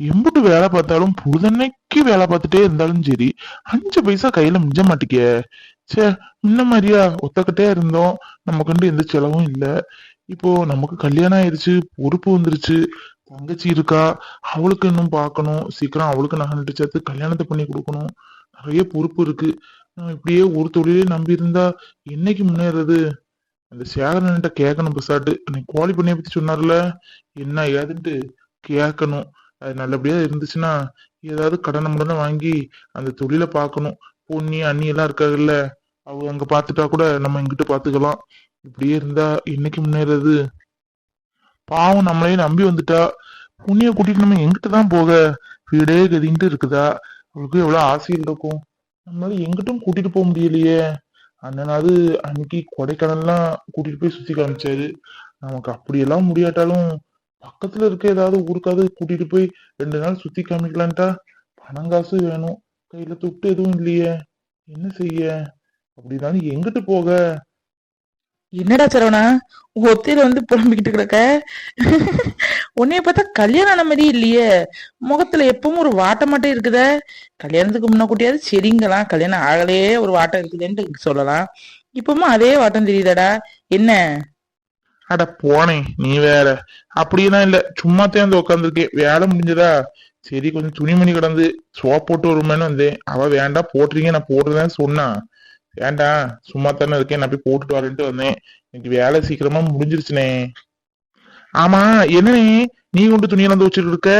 எம்புட்டு வேலை பார்த்தாலும் புழுதன்னைக்கு வேலை பார்த்துட்டே இருந்தாலும் சரி அஞ்சு பைசா கையில மிஞ்ச மாட்டிக்க. சே முன்ன மாதிரியா? ஒத்தக்கிட்டே இருந்தோம். நமக்குண்டு எந்த செலவும் இல்ல. இப்போ நமக்கு கல்யாணம் ஆயிருச்சு பொறுப்பு வந்துருச்சு. தங்கச்சி இருக்கா? அவளுக்கு இன்னும் பார்க்கணும். சீக்கிரம் அவளுக்கு நகை நட்டு சேர்த்து கல்யாணத்தை பண்ணி கொடுக்கணும். நிறைய பொறுப்பு இருக்கு. நம்ம இப்படியே ஒரு தொழிலே நம்பி இருந்தா என்னைக்கு முன்னேறது? அந்த சேகரன்கிட்ட கேட்கணும் பெசாட்டு அன்னைக்கு கோழி பண்ணைய பத்தி சொன்னார்ல. என்ன ஏதுன்ட்டு கேட்கணும். அது நல்லபடியா இருந்துச்சுன்னா ஏதாவது கடனை முடனை வாங்கி அந்த தொழிலை பார்க்கணும். பொன்னி அண்ணி எல்லாம் இருக்காங்கல்ல அவங்க அங்க பாத்துட்டா கூட நம்ம இங்கிட்ட பாத்துக்கலாம் இப்படியே இருந்தா என்னைக்கு முன்னேறது? பாவம் நம்மளையே நம்பி வந்துட்டா. புண்ணிய கூட்டிட்டு நம்ம எங்கிட்டதான் போக? வீடே கதின்ட்டு இருக்குதா? அவளுக்கு எவ்வளவு ஆசையில் இருக்கும். நம்மளால எங்கிட்டும் கூட்டிட்டு போக முடியலையே. அண்ணனாவது அன்னைக்கு கொடைக்கானல்லாம் கூட்டிட்டு போய் சுத்தி காமிச்சாரு. நமக்கு அப்படியெல்லாம் முடியாட்டாலும் பக்கத்துல இருக்க ஏதாவது ஊருக்காவது கூட்டிட்டு போய் ரெண்டு நாள் சுத்தி காமிக்கலான்ட்டா பணம் காசு வேணும். கையில துட்டு எதுவும் இல்லையே. என்ன செய்ய? அப்படினாலும் எங்கிட்டு போக? என்னடா சரவணா ஒத்தையில வந்து புலம்பிக்கிட்டு கிடக்க? உன்னைய பார்த்தா கல்யாணம் ஆன மாதிரி இல்லையே. முகத்துல எப்பவும் ஒரு வாட்டம் மட்டும் இருக்குத. கல்யாணத்துக்கு முன்ன கூட்டியாவது சரிங்கலாம் கல்யாணம் ஆகலையே ஒரு வாட்டம் இருக்குதுன்ட்டு சொல்லலாம். இப்பவும் அதே வாட்டம் தெரியுதாடா. என்ன? அட போனே நீ வேற. அப்படியெல்லாம் இல்ல. சும்மா தேர்ந்து உட்காந்துருக்கேன் வேலை முடிஞ்சதா? சரி கொஞ்சம் துணிமணி கிடந்து சோப் போட்டு வருமேன்னு வந்தேன். அவ வேண்டாம் போட்டுறீங்க. நான் போடுறேன்னு சொன்னா. வேண்டாம் சும்மா தானே இருக்கேன். நான் போய் போட்டுட்டு வரேன்ட்டு வந்தேன். எனக்கு வேலை சீக்கிரமா முடிஞ்சிருச்சுனே. ஆமா என்னனே நீ? கொண்டு துணியெல்லாம் துவச்சிட்டு இருக்க?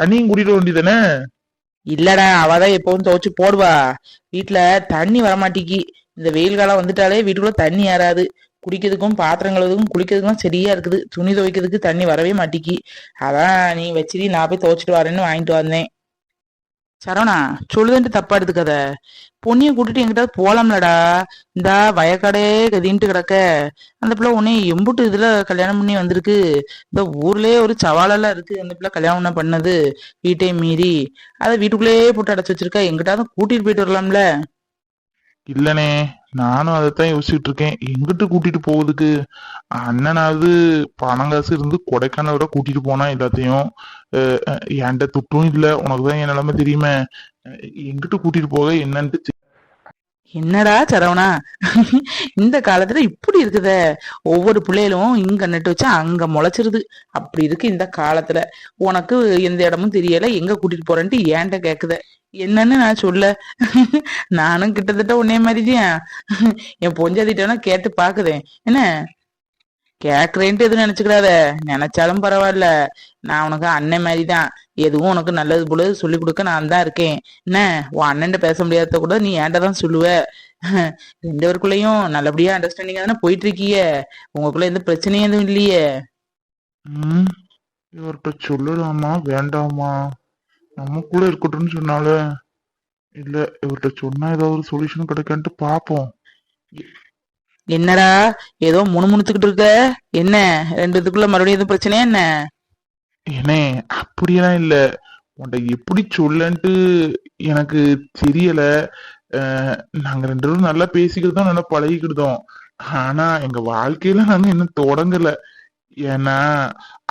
அண்ணியும் கூட்டிட்டு வேண்டியதானே இல்லடா அவதான் எப்பவும் துவைச்சு போடுவா. வீட்டுல தண்ணி வரமாட்டிக்கி இந்த வெயில் காலம் வந்துட்டாலே வீட்டுக்குள்ள தண்ணி ஏறாது. குடிக்கிறதுக்கும் பாத்திரம் கழுவுறதுக்கும் குளிக்கிறதுக்கும் சரியா இருக்குது. துணி துவைக்கிறதுக்கு தண்ணி வரவே மாட்டிக்கி. அதான் நீ வச்சிரி நான் போய் துவைச்சிட்டு வரேன்னு வாங்கிட்டு வந்தேன். சரவணா சொல்லுதுன்ட்டு தப்பா எடுத்துக்காத. பொண்ணிய கூட்டிட்டு எங்கிட்ட போலாம்லடா. இந்த வயக்காடே கதின்ட்டு கிடக்க. அந்த பிள்ளை உன்னை எம்புட்டு இதுல கல்யாணம் பண்ணி வந்திருக்கு. இந்த ஊர்லயே ஒரு சவாலெல்லாம் இருக்கு. அந்த பிள்ளை கல்யாணம் பண்ண பண்ணது. வீட்டையும் மீறி. அதை வீட்டுக்குள்ளேயே போட்டு அடைச்சு வச்சிருக்கா. எங்கிட்டாவது கூட்டிட்டு போயிட்டு வரலாம்ல. இல்லனே. நானும் அதைத்தான் யோசிச்சுட்டு இருக்கேன் எங்கிட்டு கூட்டிட்டு போகுதுக்கு அண்ணனாவது பணம் காசு இருந்து கொடைக்கானல் விட கூட்டிட்டு போனா எல்லாத்தையும் அஹ் என்கிட்ட துட்டும் இல்ல. உனக்குதான் என் நிலைமை தெரியுமே. எங்கிட்டு கூட்டிட்டு போக? என்னன்ட்டு என்னடா சரவணா? இந்த காலத்துல இப்படி இருக்குத. ஒவ்வொரு பிள்ளைகளும் இங்க நட்டு வச்சா அங்க முளைச்சிருது. அப்படி இருக்கு இந்த காலத்துல. உனக்கு எந்த இடமும் தெரியல. எங்க கூட்டிட்டு போறேன்ட்டு ஏன்ட்ட கேக்குத. என்னன்னு நான் சொல்ல. நானும் கிட்டத்தட்ட உன்னே மாதிரிதான். என் பொஞ்சாதிட்டனா கேட்டு பாக்குதேன் என்ன? கேக்குறேன்ட்டு எதுவும் நினைச்சுக்கிறாத நினைச்சாலும் பரவாயில்ல. நான் உனக்கு அண்ணன் மாதிரி தான் எதுவும் உனக்கு நல்லது போல சொல்லி கொடுக்க நான் தான் இருக்கேன். என்ன? உன் அண்ணன் பேச முடியாத கூட நீ ஏன்டா தான் சொல்லுவ. ரெண்டு பேருக்குள்ளயும் நல்லபடியா அண்டர்ஸ்டாண்டிங்கா தானே போயிட்டு இருக்கிய. உங்களுக்குள்ள எந்த பிரச்சனையும் எதுவும் இல்லையே. ம். இவர்கிட்ட சொல்லலாமா? வேண்டாமா? நம்ம கூட இருக்கட்டும்னு சொன்னால. இல்ல இவர்கிட்ட சொன்னா ஏதாவது ஒரு சொல்யூஷன் கிடைக்கான்ட்டு பாப்போம். என்னடா ஏதோ முணுமுணுத்துக்கிட்டு இருக்க? என்ன? ரெண்டு இதுக்குள்ள மறுபடியும் எதுவும் பிரச்சனையா என்ன? ஏனே அப்படியெல்லாம் இல்ல. உன்கிட்ட எப்படி சொல்லன்ட்டு எனக்கு தெரியல. நாங்க ரெண்டு பேரும் நல்லா பேசிக்கிட்டோம் நல்லா பழகிக்கிட்டோம். ஆனா எங்க வாழ்க்கையில நாங்க இன்னும் தொடங்கல. ஏன்னா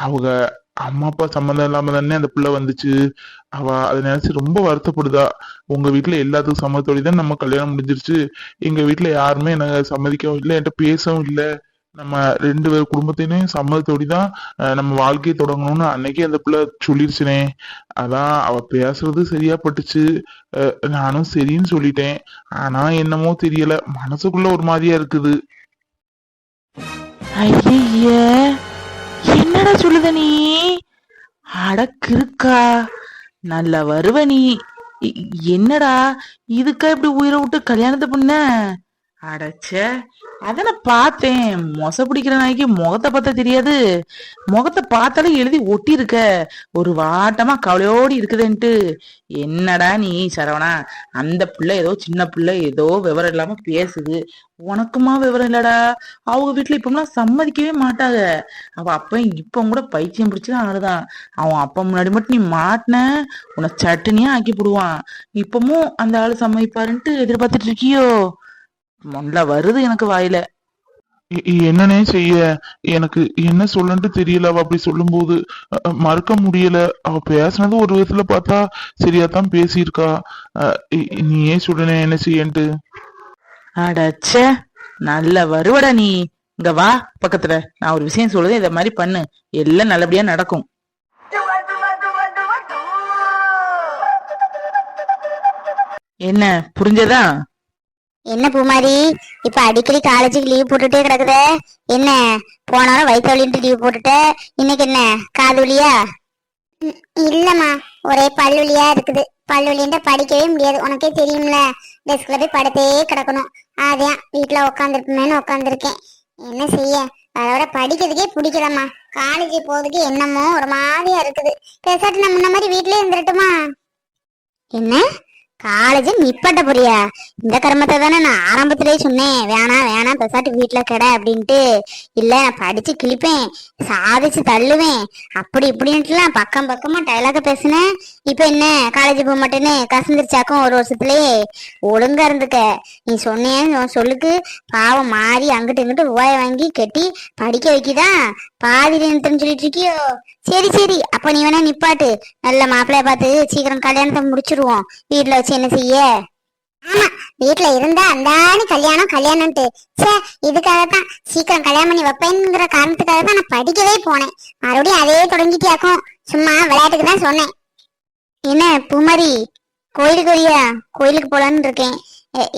அவங்க அம்மா அப்பா சம்மந்தம் இல்லாம தானே அந்த பிள்ளை வந்துச்சு. அவ அதை நினைச்சு ரொம்ப வருத்தப்படுதா. உங்க வீட்டுல எல்லாத்துக்கும் சம்மதத்தோடி தான் நம்ம கல்யாணம் முடிஞ்சிருச்சு. எங்க வீட்டுல யாருமே எனக்கு சம்மதிக்கவும் இல்லை. என்கிட்ட பேசவும் இல்லை. நம்ம ரெண்டு பேர் குடும்பத்தையும் சம்மதத்தோடி தான் நம்ம வாழ்க்கையை தொடங்கணும்னு அன்னைக்கே அந்த பிள்ளை சொல்லிருச்சுனே. அதான் அவ பேசுறது சரியா பட்டுச்சு. அஹ் நானும் சரின்னு சொல்லிட்டேன். ஆனா என்னமோ தெரியல. மனசுக்குள்ள ஒரு மாதிரியா இருக்குது. ஐய என்னடா சொல்லுத நீ? அடக்கு இருக்கா நல்ல வருவ நீ. என்னடா? இதுக்கா இப்படி உயிரை விட்டு கல்யாணத்தை பண்ண? அடச்சே அதனை பார்த்தேன். மொச பிடிக்கிற நாய்க்கு முகத்தை பார்த்தா தெரியாது. முகத்தை பார்த்தாலே எழுதி ஒட்டி இருக்க ஒரு வாட்டமா கவலையோடி இருக்குதுன்ட்டு. என்னடா நீ சரவணா அந்த பிள்ளை ஏதோ சின்ன பிள்ளை ஏதோ விவரம் இல்லாம பேசுது. உனக்குமா விவரம் இல்லடா. அவங்க வீட்டுல இப்பெல்லாம் சம்மதிக்கவே மாட்டாங்க. அவ அப்ப இப்ப கூட பைத்தியம் பிடிச்சதான் ஆளுதான். அவன் அப்பா முன்னாடி மட்டும் நீ மாட்டின உன்னை சட்டுனியா ஆக்கி போடுவான். இப்பமும் அந்த ஆளு சம்மதிப்பாருன்ட்டு எதிர்பார்த்துட்டு இருக்கியோ? முல்ல வருது எனக்கு வாயில. எ- எ- என்னன்னே செய்ய? எனக்கு என்ன சொல்லன்ட்டு தெரியல. அவ அப்படி சொல்லும்போது அ, அ, மறக்க முடியல. அவ பேசுனது ஒரு விதத்துல பார்த்தா சரியாத்தான் பேசியிருக்கா. நீ ஏன் சொல்லுனே என்ன செய்யன்ட்டு. அடச்சே நல்ல வருவடா நீ. இங்க வா பக்கத்துல. நான் ஒரு விஷயம் சொல்லுதேன் இத மாதிரி பண்ணு. எல்லாம் நல்லபடியா நடக்கும். என்ன புரிஞ்சதா? என்ன பூமாரி? இப்ப அடிக்கடி காலேஜுக்கு லீவ் போட்டுட்டே கிடக்குத. என்ன? போன வாரம் வயிற்று வலின்ட்டு லீவ் போட்டுட்ட. இன்னைக்கு என்ன? காது வலியா? இல்லம்மா. ஒரே பல்லுலியா இருக்குது. பல்லுலின்ட்டு படிக்கவே முடியாது. உனக்கே தெரியும்ல. டெஸ்க்ல போய் படுத்தே கிடக்கணும். அதான் வீட்டுல உட்காந்துருப்பேன்னு உட்காந்துருக்கேன் என்ன செய்ய? வர படிக்கிறதுக்கே பிடிக்கலம்மா. காலேஜ் போறதுக்கு என்னமோ ஒரு மாதிரியா இருக்குது. பேசாட்டு நான் முன்ன மாதிரி வீட்லயே இருந்துடட்டுமா என்ன? காலேஜ் நிப்பாட்ட போறியா? இந்த கர்மத்தை தானே நான் ஆரம்பத்திலே சொன்னேன். வேணாம் வேணாம் பெசாட்டு வீட்டுல கிட அப்படின்ட்டு. இல்ல நான் படிச்சு கிழிப்பேன். சாதிச்சு தள்ளுவேன். அப்படி இப்படின்ட்டுலாம் பக்கம் பக்கமா டைலாக பேசினேன் இப்ப என்ன? காலேஜ் போக மாட்டேன்னு கசந்துருச்சாக்கும் ஒரு வருஷத்துலயே. ஒழுங்கா இருந்துக்க. நீ சொன்னேன்னு உன் சொல்லுக்கு பாவம் மாறி அங்கிட்டு இங்கிட்டு ரூபாய் வாங்கி கட்டி படிக்க வைக்கிதான் பாதி நிறுத்தன்னு சொல்லிட்டு இருக்கியோ? சரி சரி. அப்ப நீ வேணா நிப்பாட்டு. நல்ல மாப்பிள்ளைய பார்த்து சீக்கிரம் கல்யாணத்தை முடிச்சிருவோம். வீட்டுல வச்சு என்ன செய்ய? ஆமா வீட்டுல இருந்தா அந்தானி கல்யாணம் கல்யாணம்ட்டு ச்சே இதுக்காக தான் சீக்கிரம் கல்யாணம் பண்ணி வைப்பேங்கிற காரணத்துக்காக தான் நான் படிக்கவே போனேன். மறுபடியும் அதே தொடங்கிட்டியாக்கும். சும்மா விளையாட்டுக்கு தான் சொன்னேன். என்ன பூமரி? கோயிலுக்கு வரியா? கோயிலுக்கு போலான்னு இருக்கேன்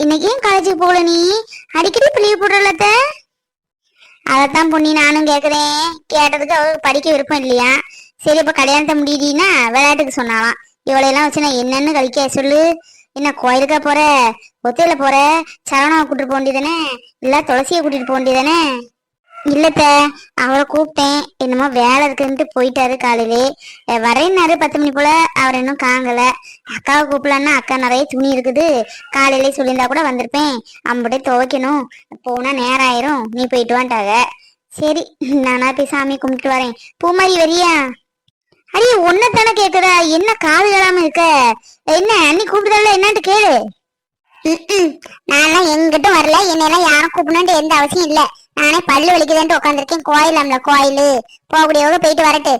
இன்னைக்கு ஏன் காலேஜுக்கு போகல நீ? அடிக்கடி பிள்ளைய லீவ் அதைத்தான் பொண்ணி நானும் கேக்குறேன். கேட்டதுக்கு அவருக்கு படிக்க விருப்பம் இல்லையா? சரி இப்ப கல்யாணத்தை முடியுதுன்னா விளையாட்டுக்கு சொன்னாலாம் இவளையெல்லாம் வச்சு நான் என்னன்னு கழிக்க சொல்லு. என்ன கோயிலுக்கா போற? ஒத்தையில போற? சரவணாவை கூட்டிட்டு போக வேண்டியதானே இல்ல துளசியை கூட்டிட்டு போக வேண்டியதானே இல்லத்த அவரை கூப்பிட்டேன். என்னமோ வேலை இருக்குன்ட்டு போயிட்டாரு காலையிலே. அஹ் வரேன்னாரு பத்து மணி போல. அவர் இன்னும் காங்கல. அக்காவை கூப்பிடலான்னா அக்கா நிறைய துணி இருக்குது. காலையிலே சொல்லியிருந்தா கூட வந்திருப்பேன். அம்புட்டே துவைக்கணும். போனா நேரம் ஆயிரும். நீ போயிட்டு வான்ட்டாங்க சரி நானா போய் சாமி கும்பிட்டு வரேன். பூமாரி வரியா? அடியே ஒன்னத்தானே கேக்குதா என்ன காது கேளாம இருக்க? என்ன அன்னி கூப்பிடுதல்ல? என்னன்ட்டு கேளு. நான்லாம் எங்கிட்ட வரல. என்னெல்லாம் யாரும் கூப்பிடணும்னு எந்த அவசியம் இல்லை. நானே பல்லு வலிக்குதுன்ட்டு உட்காந்துருக்கேன் கோயிலாம்ல கோயிலு. போகக்கூடியவங்க போயிட்டு வரட்டு.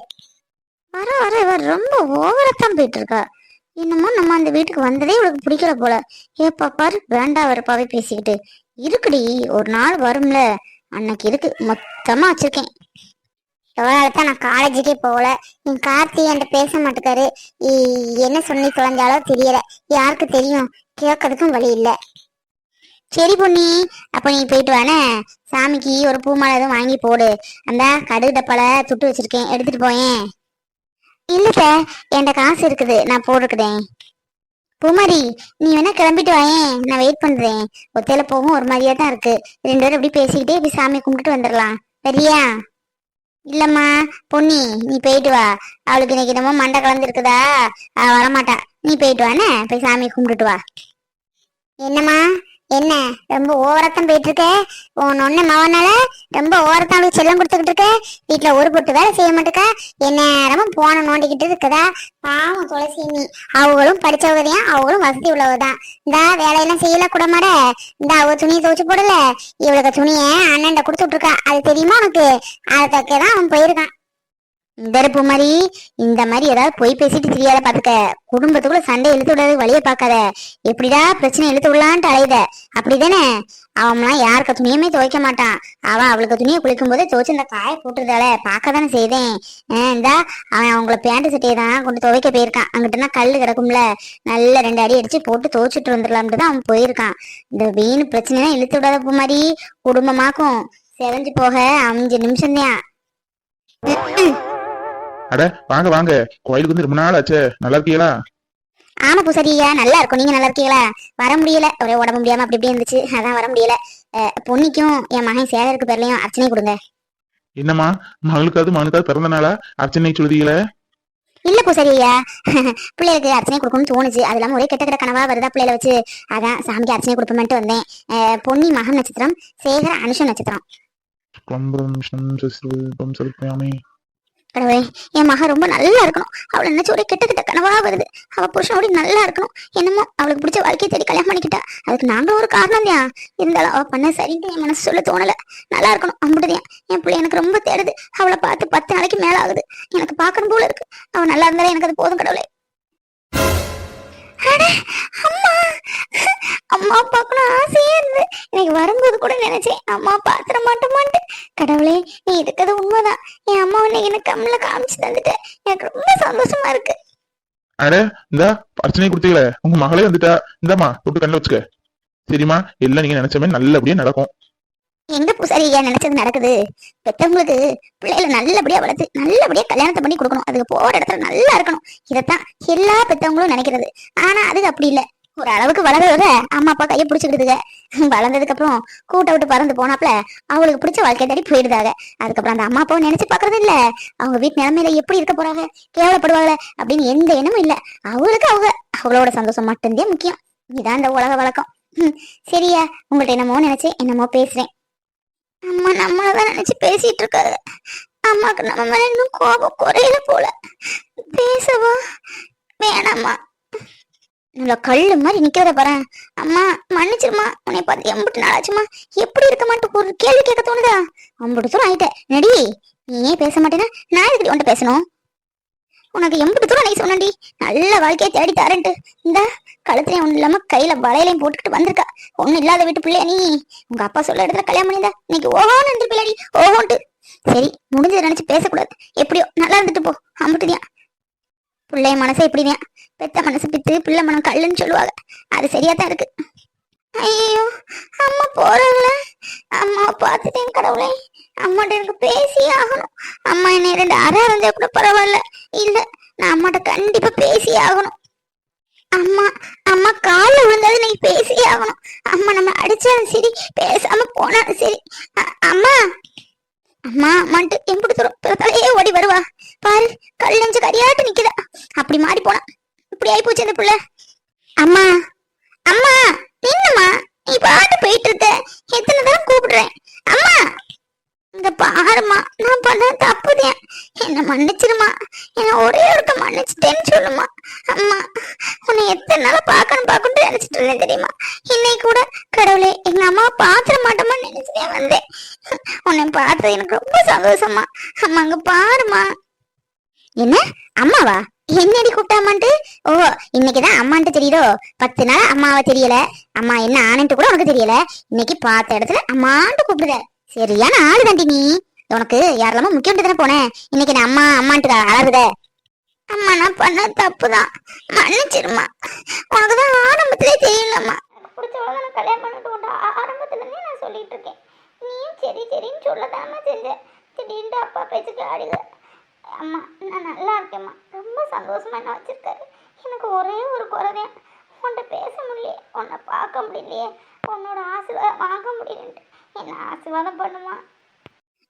வர வர இவர் ரொம்ப ஓவரத்தான் போயிட்டு இருக்கா என்னமோ நம்ம அந்த வீட்டுக்கு வந்ததே இவளுக்கு பிடிக்கல போல. ஏப்பா பாரு வேண்டா வரப்பாவே பேசிக்கிட்டு. இருக்குடி ஒரு நாள் வரும்ல. அன்னைக்கு இருக்கு. மொத்தமா வச்சிருக்கேன். எவ்வளவு தான் நான் காலேஜுக்கே போகல. என் கார்த்தி என்கிட்ட பேச மாட்டேக்காரு. என்ன சொல்லி தொலைஞ்சாலோ தெரியல. யாருக்கு தெரியும்? கேட்கறதுக்கும் வழி இல்லை. சரி பொண்ணி அப்ப நீ போயிட்டு வானே சாமிக்கு ஒரு பூமாலை எதுவும் வாங்கி போடு. அந்த கடுகு டப்பால துட்டு வச்சிருக்கேன். எடுத்துட்டு போயேன். இல்லத்த என்கிட்ட காசு இருக்குது. நான் போட்டுக்கிறேன். பூமாரி நீ வேணா கிளம்பிட்டு வாயேன். நான் வெயிட் பண்றேன். ஒத்தையில போகும் ஒரு மாதிரியா தான் இருக்கு. ரெண்டு பேரும் இப்படி பேசிக்கிட்டே இப்படி சாமி கும்பிட்டுட்டு வந்துடலாம். சரியா? இல்லம்மா பொன்னி நீ போயிட்டு வா. அவளுக்கு இன்னைக்கு என்னமோ மண்டை கலந்துருக்குதா இருக்குதா? வரமாட்டா. நீ போயிட்டு வானே போய் சாமி கும்பிட்டுட்டு வா. என்னம்மா? என்ன ரொம்ப ஓவரத்தான் போயிட்டு இருக்க உன் ஒன்னு மவனால ரொம்ப ஓரத்தான் அவளுக்கு செல்லம் கொடுத்துக்கிட்டு இருக்க வீட்டுல ஒரு பொட்டு வேலை செய்ய மாட்டேக்கா? எந்நேரமும் போன நோண்டிக்கிட்டு இருக்குதா? பாவம் துளசி நீ. அவங்களும் படிச்சவங்க தான் அவங்களும் வசதி உள்ளவதான். இந்த வேலையெல்லாம் செய்யல கூட மாட இந்த அவ துணியை துவைச்சு போடல. இவளுக்கு துணியை அண்ணன் கொடுத்து விட்டுருக்கா அது தெரியுமா உனக்கு? அதை தைக்கதான் அவன் போயிருக்கான். இந்த மாதிரி இந்த மாதிரி ஏதாவது பொய் பேசிட்டு தெரியாத பாத்துக்க. குடும்பத்துக்குள்ள சண்டை இழுத்து விடாத வழிய பாக்காத எப்படிடா பிரச்சனை இழுத்து விடலான்ட்டு அலையுத. அப்படிதானே? அவன்லாம் யாருக்கு துணியுமே துவைக்க மாட்டான். அவன் அவளுக்கு துணியை குளிக்கும் போதே துவைச்சு இந்த காய போட்டுருதால பார்க்க தானே செய்தேன் இந்தா அவன் அவங்கள பேண்ட் சட்டையை தான் கொண்டு துவைக்க போயிருக்கான். அங்கிட்டனா கல்லு கிடக்கும்ல. நல்ல ரெண்டு அடி அடிச்சு போட்டு துவைச்சிட்டு வந்துடலாம்ட்டு தான் அவன் போயிருக்கான். இந்த வீணு பிரச்சனை இழுத்து விடாத பூ மாதிரி குடும்பமாக்கும். செவஞ்சு போக அஞ்சு நிமிஷம் தான் அட வாங்க வாங்க. கோயிலுக்கு வந்து ரொம்ப நாள் ஆச்சே. நல்லா இருக்கீங்களா? ஆமா பூசாரியா நல்லா இருக்கும். நீங்க நல்லா இருக்கீங்களா? வர முடியல. ஒரே உடம்பு முடியாம அப்படி இப்படி இருந்துச்சு. அதான் வர முடியல. பொன்னிக்கும் என் மகன் சேகருக்கு பேர்லயும் அர்ச்சனை கொடுங்க. என்னம்மா? மகளுக்காவது மகனுக்காவது பிறந்த நாளா? அர்ச்சனை சொல்லுதீங்களே. இல்ல பூசாரியா. பிள்ளைகளுக்கு அர்ச்சனை கொடுக்கணும்னு தோணுச்சு. அது இல்லாம ஒரே கெட்ட கெட்ட கனவா வருதா பிள்ளைல வச்சு? அதான் சாமிக்கு அர்ச்சனை கொடுப்போமேன்ட்டு வந்தேன். பொன்னி மகம் நட்சத்திரம் சேகர அனுஷ நட்சத்திரம். கடவுளே என் மகன் ரொம்ப நல்லா இருக்கணும். அவளை நினைச்சு ஒரே கெட்ட கெட்ட கனவா வருது. அவ புருஷனோட நல்லா இருக்கணும். என்னமோ அவளுக்கு பிடிச்ச வாழ்க்கையை தேடி கல்யாணம் பண்ணிக்கிட்டா. அதுக்கு நாங்களும் ஒரு காரணம் தான் இருந்தாலும் அவ பண்ண சரின்னு என் மனசு சொல்ல தோணல. நல்லா இருக்கணும் அம்பிடுதேன் என் பிள்ளை எனக்கு ரொம்ப தேடுது. அவளை பார்த்து பத்து நாளைக்கு மேல ஆகுது எனக்கு பார்க்கணும் போல இருக்கு. அவள் நல்லா இருந்தாலே எனக்கு அது போதும் கடவுளே. அம்மா. அம்மா பார்க்கணும் ஆசையா இருந்து இன்னைக்கு வரும்போது கூட நினைச்சேன் அம்மா பாத்திர மாட்டோமான்ட்டு. கடவுளே நீ இருக்கிறது உண்மைதான். என் அம்மா உன்னை எனக்கு கண்ணுல காமிச்சு தந்துட்ட. எனக்கு ரொம்ப சந்தோஷமா இருக்கு. அட இந்த அர்ச்சனை கொடுத்தீங்களே. உங்க மகளே வந்துட்டா. இந்தாம்மா தொட்டு கண்ணில் வச்சுக்க. சரிம்மா எல்லாம் நீங்க நினைச்ச மாதிரி நல்லபடியா நடக்கும். எங்க பூசாரி ஏன் நினைச்சது நடக்குது? பெத்தவங்களுக்கு பிள்ளைகளை நல்லபடியா வளர்த்து நல்லபடியா கல்யாணத்தை பண்ணி கொடுக்கணும். அதுக்கு போற இடத்துல நல்லா இருக்கணும். இதைத்தான் எல்லா பெத்தவங்களும் நினைக்கிறது. ஆனா அது அப்படி இல்ல. ஒரு அளவுக்கு வளர்றத அம்மா அப்பா கையை பிடிச்சிக்கிடுதுங்க வளர்ந்ததுக்கு அப்புறம் கூட்ட விட்டு பறந்து போனாப்ல அவங்களுக்கு பிடிச்ச வாழ்க்கை தேடி போயிடுதாங்க. அதுக்கப்புறம் அந்த அம்மா அப்பாவை நினைச்சு பாக்குறது இல்ல. அவங்க வீட்டு நிலைமையில எப்படி இருக்க போறாங்க? கேவலப்படுவாங்க அப்படின்னு எந்த எண்ணமும் இல்ல. அவங்களுக்கு அவங்க அவளோட சந்தோஷம் மட்டும்தான் முக்கியம். இதான் இந்த உலக வழக்கம். சரியா? உங்கள்ட்ட என்னமோ நினைச்சு என்னமோ பேசுறேன். அம்மா நம்மளதான் நினைச்சு பேசிட்டு இருக்காரு அம்மாக்கு நம்ம மேல இன்னும் கோபம் குறையல போல. பேசவா? வேணாம்மா. உள்ள கல்லு மாதிரி நிக்கிறத பாரு. அம்மா மன்னிச்சிருமா உன்னை பார்த்து எம்பிட்டு நாளாச்சுமா எப்படி இருக்க மாட்டேன் ஒரு கேள்வி கேட்க தோணுதா? அம்பிட்டு தூரம் ஆயிட்ட. நடி நீ ஏன் பேச மாட்டேன்னா நான் எதுக்கு உன்ட்ட பேசணும்? உனக்கு எம்பிட்டு தூரம் நீ சொன்னடி நல்ல வாழ்க்கையை தேடி தரேன்ட்டு. இந்த கழுத்துலயும் ஒண்ணு இல்லாம கையில வளையலையும் போட்டுக்கிட்டு வந்திருக்கா. ஒண்ணு இல்லாத வீட்டு பிள்ளையா நீ? உங்க அப்பா சொல்ல இடத்துல கல்யாணம் பண்ணியிருந்தா இன்னைக்கு ஓஹோன்னு இருந்திருப்பில்லடி. ஓஹோன்ட்டு. சரி முடிஞ்சதை நினைச்சு பேசக்கூடாது. எப்படியோ நல்லா இருந்துட்டு போ. அம்பிட்டுதியான் பிள்ளைய மனசு இப்படிதான் பெத்த மனசு பித்து பிள்ளை மனம் கல்லுன்னு சொல்லுவாங்க. அது சரியா தான் இருக்கு. ஐயோ அம்மா போறாங்களே. அம்மாவை பார்த்துட்டேன் கடவுளே. அம்மாட்ட எனக்கு பேசியே ஆகணும். அம்மா என்ன ரெண்டு அரை இருந்தா கூட பரவாயில்ல. இல்ல நான் அம்மாட்ட கண்டிப்பா பேசியே ஆகணும். அம்மா அம்மா கால்ல விழுந்தாலும் நீ பேசியே ஆகணும். அம்மா நம்ம அடிச்சாலும் சரி பேசாம போனாலும் சரி. அம்மா அம்மா அம்மான்ட்டு எம்பிடி தூரம் பிறத்தாலே ஓடி வருவா. பாரு கல் நெஞ்சு கரியாட்டு நிக்குதா. அப்படி மாறி போனா இப்படி ஆயி போச்சு அந்த புள்ள. அம்மா அம்மா நின்னுமா நீ பாட்டு போயிட்டு இருக்க. எத்தனை தரம் கூப்பிடுறேன். அம்மா பாருமா நான் பண்ண தப்புதேன் என்ன மன்னிச்சிருமா என்ன ஒரே ஒருத்த மன்னிச்சுட்டேன்னு சொல்லுமா அம்மா உன்னை எத்தனை நாள பார்க்கணும் பார்க்கணும்னு நினைச்சிட்டு இருந்தேன் தெரியுமா? இன்னைக்கு கூட கடவுளே எங்க அம்மா பாத்திர மாட்டோமா நினைச்சுட்டே வந்தேன். உன்னை பார்த்தது எனக்கு ரொம்ப சந்தோஷமா அம்மா அங்க பாருமா என்ன? அம்மாவா? என்னடி கூப்பிட்டாமான்ட்டு ஓ இன்னைக்குதான் அம்மான்ட்டு தெரியுதோ? பத்து நாள் அம்மாவை தெரியல. அம்மா என்ன ஆனன்ட்டு கூட உனக்கு தெரியல. இன்னைக்கு பார்த்த இடத்துல அம்மான்ட்டு கூப்பிடுற சரியான ஆளு தாண்டி நீ. உனக்கு யாரெல்லாமோ முக்கியம் தானே போனேன். இன்னைக்கு நான் அம்மா அம்மான்ட்டு அழகுத. அம்மா நான் பண்ண தப்பு தான் மன்னிச்சிருமா உனக்கு தான் ஆரம்பத்திலே தெரியலம்மா. பிடிச்சவள நான் கல்யாணம் பண்ணிட்டு உண்டு ஆரம்பத்துல இருந்தே நான் சொல்லிட்டு இருக்கேன் நீயும் சரி சரின்னு சொல்லதாம செஞ்ச. திடீர்னு அப்பா பேச்சுக்கு ஆடுக அம்மா நான் நல்லா இருக்கேம்மா. ரொம்ப சந்தோஷமா என்ன வச்சிருக்காரு. எனக்கு ஒரே ஒரு குறைதான். உன்கிட்ட பேச முடியலையே. உன்னை பார்க்க முடியலையே. உன்னோட ஆசீர்வாதம் வாங்க முடியலன்ட்டு. என்ன ஆசீர்வாதம் பண்ணுமா?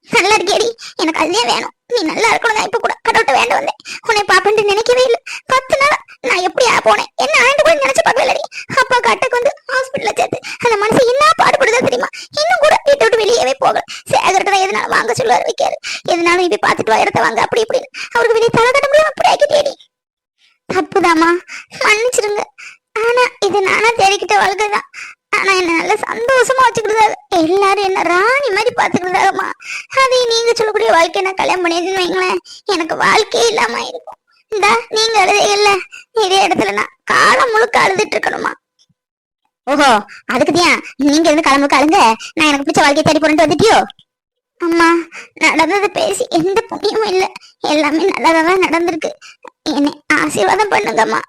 நல்லா இருக்கேடி எனக்கு அதுலயே வேணும். நீ நல்லா இருக்கணும் இப்ப கூட கடவுட்ட வேண்ட வந்தேன். உன்னை பாப்பேன்ட்டு நினைக்கவே இல்லை. பத்து நாள் நான் எப்படி போனேன்? என்ன ஆண்டு கூட நினைச்சு பார்க்கலடி அப்பா கட்டக்கு வந்து ஹாஸ்பிட்டல்ல சேர்த்து அந்த மனசு என்ன பாடுபடுதா தெரியுமா? இன்னும் கூட வீட்டை விட்டு வெளியவே போகல. சேகருக்கு தான் வாங்க சொல்லுவாரு வைக்காரு. எதனாலும் இப்படி பார்த்துட்டு வா இடத்த வாங்க அப்படி இப்படின்னு. அவருக்கு வெளியே தலை கட்ட முடியும் அப்படி ஆக்கிட்டேடி. தப்புதாமா மன்னிச்சிருங்க. ஆனா இது நானா தேடிக்கிட்ட வாழ்க்கை தான் ஆனா என்ன நல்ல சந்தோஷமா வச்சுக்கிட்டதாக எல்லாரும் என்ன ராணி மாதிரி பாத்துக்கிட்டதாகம்மா அதை நீங்க சொல்லக்கூடிய வாழ்க்கை நான் கல்யாணம் பண்ணிடுன்னு வைங்களேன். எனக்கு வாழ்க்கையே இல்லாம இருக்கும் இந்த நீங்க அழுதைகள்ல இதே இடத்துல நான் காலம் முழுக்க அழுதுட்டு இருக்கணுமா ஓஹோ அதுக்குதியா நீங்க இருந்து கிளம்புக்கு அழுங்க. நான் எனக்கு பிடிச்ச வாழ்க்கையை தேடி போறேன்ட்டு வந்துட்டியோ? அம்மா நடந்தது பேசி எந்த புண்ணியமும் இல்ல. எல்லாமே நல்லதாதான் நடந்திருக்கு. என்னை ஆசீர்வாதம் பண்ணுங்கம்மா.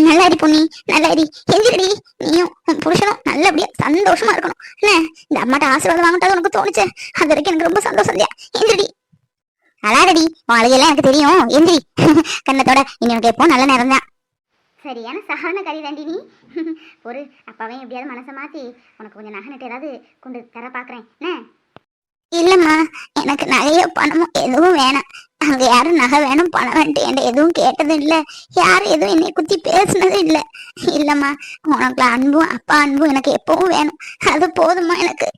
நல்லாடி பொண்ணி நல்லாடி. எந்திரடி. நீயும் உன் புருஷனும் நல்லபடியா சந்தோஷமா இருக்கணும். என்ன? இந்த அம்மாட்ட ஆசீர்வாதம் வாங்கிட்டது உனக்கு தோணுச்சு. அது வரைக்கும் எனக்கு ரொம்ப சந்தோஷம் இல்லையா? எந்திரடி. அழாதடி உன் அழகெல்லாம் எனக்கு தெரியும். எந்திரி. கண்ணத்தோட இனி உனக்கு எப்போ நல்ல நேரம் தான் சரியான சகான கறி தாண்டி நீ. ஒரு அப்பாவையும் எப்படியாவது மனசை மாத்தி உனக்கு கொஞ்சம் நகை நட்டு ஏதாவது கொண்டு தர பாக்குறேன். என்ன? இல்லம்மா எனக்கு நகையோ பணமோ எதுவும் வேணாம். அங்க யாரும் நகை வேணும் பணம் வேண்டு எதுவும் கேட்டது இல்ல. யாரும் எதுவும் என்னை குத்தி பேசுனதும் இல்ல. இல்லம்மா உனக்கு அன்பும் அப்பா அன்பும் எனக்கு எப்பவும் வேணும். அது போதுமா எனக்கு.